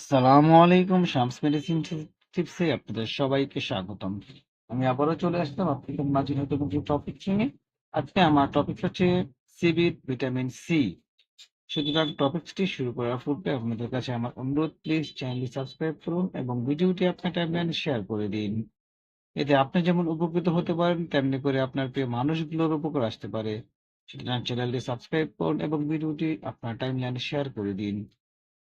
আসসালামু আলাইকুম, শামস মেডিসিন টিপসে আপনাদের সবাইকে স্বাগতম। আমি আবারও চলে আসলাম আপনাদের মাঝে নতুন কিছু টপিক নিয়ে। আজকে আমার টপিক হচ্ছে সিবিট ভিটামিন সি সুতরাং টপিকটি শুরু করার পূর্বে আপনাদের কাছে আমার অনুরোধ প্লিজ চ্যানেলটি সাবস্ক্রাইব করুন এবং ভিডিওটি আপনার টাইমলাইনে শেয়ার করে দিন। এতে আপনি যেমন উপকৃত হতে পারেন, তেমনি করে আপনার প্রিয় মানুষগুলোর উপকার আসতে পারে। সুতরাং চ্যানেলটি সাবস্ক্রাইব করুন এবং ভিডিওটি আপনার টাইমলাইনে শেয়ার করে দিন।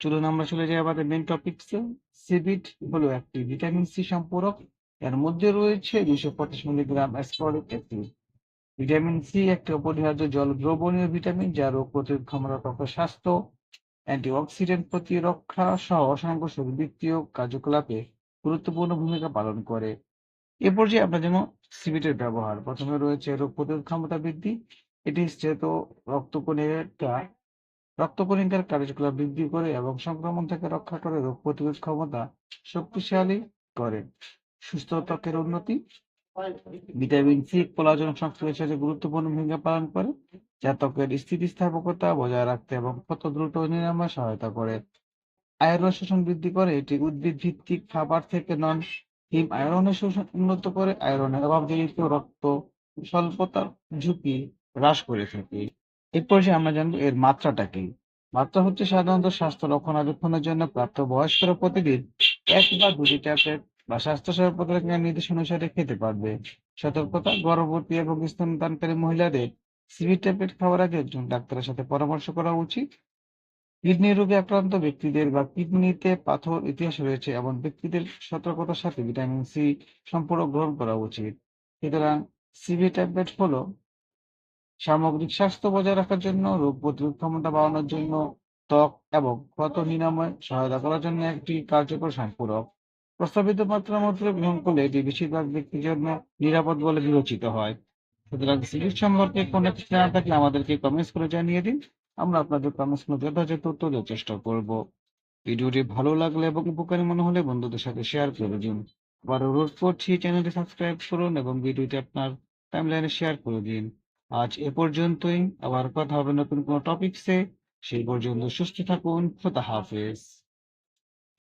চলুন আমরা চলে যাই আমাদের মেন টপিকসে সিবিট হলো একটি ভিটামিন সি সম্পূরক। এর মধ্যে রয়েছে দুইশো পঁচিশ মিলিগ্রাম ভিটামিন সি একটি অপরিহার্য জল দ্রবণীয় ভিটামিন যা রোগ প্রতিরোধ ক্ষমতা ত্বকের স্বাস্থ্য অ্যান্টিঅক্সিডেন্ট প্রতিরক্ষা সহ অসংখ্য শরীরবৃত্তীয় কার্যকলাপে গুরুত্বপূর্ণ ভূমিকা পালন করে। এ পর্যায়ে আমরা যেমন সিবিটের ব্যবহার। প্রথমে রয়েছে রোগ প্রতিরোধ ক্ষমতা বৃদ্ধি। এটি শ্বেত রক্তকণিকা রক্তকণিকার কার্যকলাপ বৃদ্ধি করে এবং সংক্রমণ থেকে রক্ষা করে রোগ প্রতিরোধ ক্ষমতা শক্তিশালী করে। সুস্থ ত্বকের উন্নতি। ভিটামিন সি কোলাজেন সংশ্লেষের সাথে গুরুত্বপূর্ণ ভূমিকা পালন করে, যা ত্বকের স্থিতিস্থাপকতা বজায় রাখতে এবং ক্ষত দ্রুত নিরাময় সহায়তা করে। আয়রন শোষণ বৃদ্ধি করে, এটি উদ্ভিদ ভিত্তিক খাবার থেকে নন হিম আয়রনের শোষণ উন্নত করে। আয়রনের অভাবজনিত রক্ত স্বল্পতার ঝুঁকি হ্রাস করে থাকে। এর সে আমরা জানব এর মাত্রাটা কি? মাত্রা হচ্ছে সাধারণত স্বাস্থ্য রক্ষণাবেক্ষণের জন্য প্রাপ্ত বয়স্করা প্রতিদিন এক বা দুটি ট্যাবলেট বা স্বাস্থ্যসেবা প্রতিরক্ষার নির্দেশ অনুসারে খেতে পারবে। সতর্কতা, গর্ভবতী এবং স্তনদানকারী মহিলাদের সিবি ট্যাবলেট খাওয়ার আগে একজন ডাক্তারের সাথে পরামর্শ করা উচিত। কিডনি রোগে আক্রান্ত ব্যক্তিদের বা কিডনিতে পাথর ইতিহাস রয়েছে এমন ব্যক্তিদের সতর্কতার সাথে ভিটামিন সি সম্পূরক গ্রহণ করা উচিত। সুতরাং সিবি ট্যাবলেট হলো সামগ্রিক স্বাস্থ্য বজায় রাখার জন্য, রোগ প্রতিরোধ ক্ষমতা বাড়ানোর জন্য, ত্বক এবং ক্ষত নিরাময় সহায়তা করার জন্য একটি কার্যকর সম্পূরক প্রস্তাবিত মাত্রা মাত্র গ্রহণ করলে এটি বেশিরভাগ ব্যক্তির জন্য নিরাপদ বলে বিবেচিত হয়। সুতরাং সিরিজ সম্পর্কে কোনো কিছু জানা থাকলে আমাদেরকে কমেন্টস করে জানিয়ে দিন। আমরা আপনাদের কমেন্টসগুলো যথাযথ উত্তর দেওয়ার চেষ্টা করব। ভিডিওটি ভালো লাগলে এবং উপকারী মনে হলে বন্ধুদের সাথে শেয়ার করে দিন। আবার অনুরোধ করছি, চ্যানেলটি সাবস্ক্রাইব করুন এবং ভিডিওটি আপনার টাইমলাইনে শেয়ার করে দিন। আজ এ পর্যন্তই। আবার কথা হবে নতুন কোনো টপিকসে সেই পর্যন্ত সুস্থ থাকুন। খোদা হাফেজ।